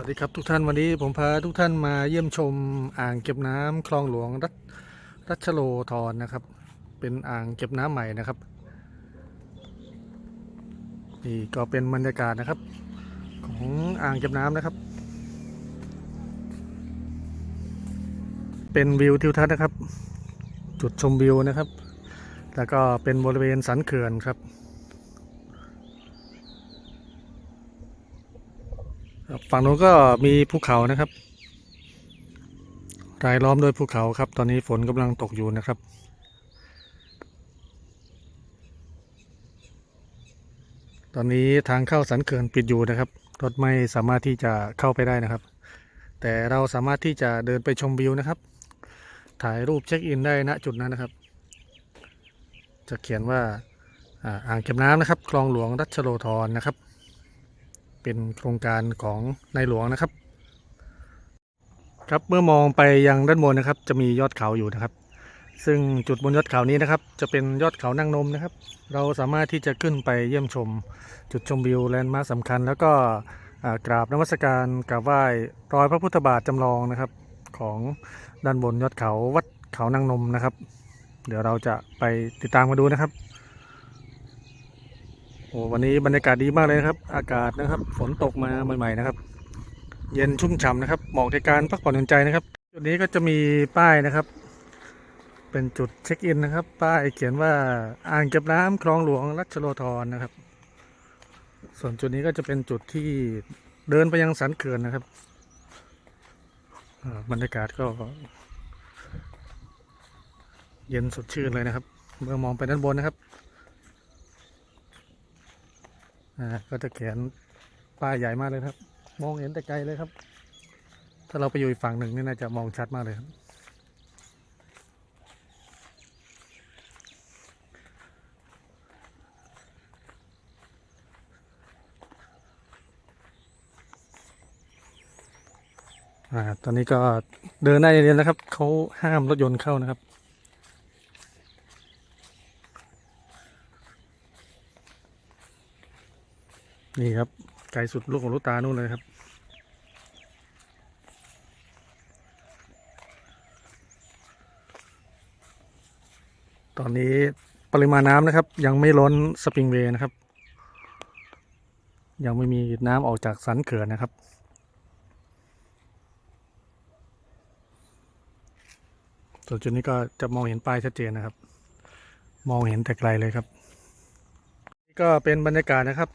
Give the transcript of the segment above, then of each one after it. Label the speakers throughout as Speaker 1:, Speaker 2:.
Speaker 1: วัสดีครับทุกท่านวันนี้ผมพาทุกท่านมาเยี่ยมชมอ่างเก็บน้ำคลองหลวงรัชรัชโลธรนะครับ เป็นอ่างเก็บน้ำใหม่นะครับนี่ก็เป็นบรรยากาศนะครับ ของอ่างเก็บน้ำนะครับ เป็นวิวทิวทัศน์นะครับ จุดชมวิวนะครับ แล้วก็เป็นบริเวณสันเขื่อนครับ ครับ ฝั่งนู้นก็มีภูเขานะครับรายล้อมด้วยภูเขาครับ ตอนนี้ฝนกำลังตกอยู่นะครับ ตอนนี้ทางเข้าสันเขื่อนปิดอยู่นะครับ รถไม่สามารถที่จะเข้าไปได้นะครับ แต่เราสามารถที่จะเดินไปชมวิวนะครับ ถ่ายรูปเช็คอินได้ณจุดนั้นนะครับ จะเขียนว่าอ่าอ่างเก็บน้ำนะครับ คลองหลวงรัชโลธรนะครับ เป็นโครงการของในหลวงนะครับ ครับเมื่อมองไปยังด้านบนนะครับ จะมียอดเขาอยู่นะครับ ซึ่งจุดบนยอดเขานี้นะครับ จะเป็นยอดเขานางนมนะครับ เราสามารถที่จะขึ้นไปเยี่ยมชม จุดชมวิวแลนด์มาร์คสำคัญ แล้วก็กราบนมัสการกราบไหว้รอยพระพุทธบาทจำลองนะครับ ของด้านบนยอดเขาวัดเขานางนมนะครับ เดี๋ยวเราจะไปติดตามมาดูนะครับ โอ้วันนี้บรรยากาศดีมากเลยนะครับ อากาศนะครับ ฝนตกมาใหม่ๆนะครับ เย็นชุ่มฉ่ำนะครับ เหมาะในการพักผ่อนหย่อนใจนะครับ จุดนี้ก็จะมีป้ายนะครับ เป็นจุดเช็คอินนะครับ ป้ายเขียนว่าอ่างเก็บน้ำคลองหลวงรัชโลธรนะครับ ส่วนจุดนี้ก็จะเป็นจุดที่เดินไปยังสันเขื่อนนะครับบรรยากาศก็ เย็นสดชื่นเลยนะครับ เมื่อมองไปด้านบนนะครับ อ่าก็จะเขียนป้ายใหญ่มากเลยครับ มองเห็นแต่ไกลเลยครับ ถ้าเราไปอยู่อีกฝั่งหนึ่งนี่น่าจะมองชัดมากเลยครับ อ่า ตอนนี้ก็เดินได้เรียนแล้วครับ เขาห้ามรถยนต์เข้านะครับ นี่ครับ ไกลสุดลูกของลูกตานู่นเลยครับ ตอนนี้ปริมาณน้ำนะครับ ยังไม่ล้นสปริงเวย์นะครับ ยังไม่มีน้ำออกจากสันเขื่อนนะครับส่วนจุดนี้ก็จะมองเห็นป้ายชัดเจนนะครับ มองเห็นแต่ไกลเลยครับ นี่ก็เป็นบรรยากาศนะครับ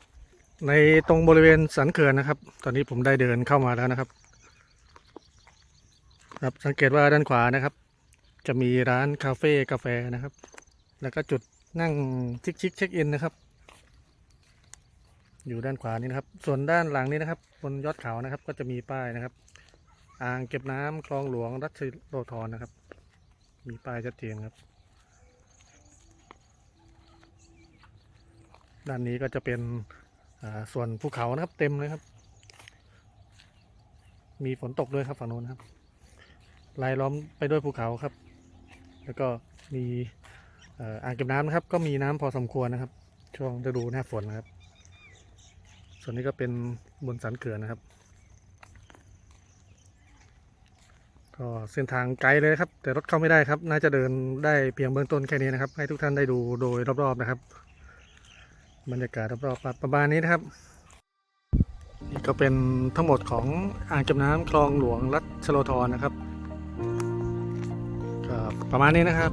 Speaker 1: ในตรงบริเวณสันเขื่อนนะครับ ตอนนี้ผมได้เดินเข้ามาแล้วนะครับ ครับสังเกตว่าด้านขวานะครับ จะมีร้านคาเฟ่กาแฟนะครับ แล้วก็จุดนั่งชิคๆเช็คอินนะครับ อยู่ด้านขวานี้นะครับ ส่วนด้านหลังนี้นะครับ บนยอดเขานะครับ ก็จะมีป้ายนะครับ อ่างเก็บน้ำคลองหลวงรัชโลธรนะครับ มีป้ายชัดเจนครับ ด้านนี้ก็จะเป็น ส่วนภูเขานะครับ เต็มเลยครับ มีฝนตกด้วยครับฝั่งนู้นครับรายล้อมไปด้วยภูเขาครับ แล้วก็มีอ่อางเก็บน้ำนะครับ ก็มีน้ำพอสมควรนะครับ ช่วงฤดูหน้าฝนนะครับ ส่วนนี้ก็เป็นบนสันเขื่อนนะครับ ก็เส้นทางไกลเลยครับ แต่รถเข้าไม่ได้ครับ น่าจะเดินได้เพียงเบื้องต้นแค่นี้นะครับ ให้ทุกท่านได้ดูโดยรอบๆนะครับ บรรยากาศรอบๆประมาณนี้นะครับนี่ก็เป็นทั้งหมดของอ่างเก็บน้ำคลองหลวงรัชโลธรนะครับประมาณนี้นะครับ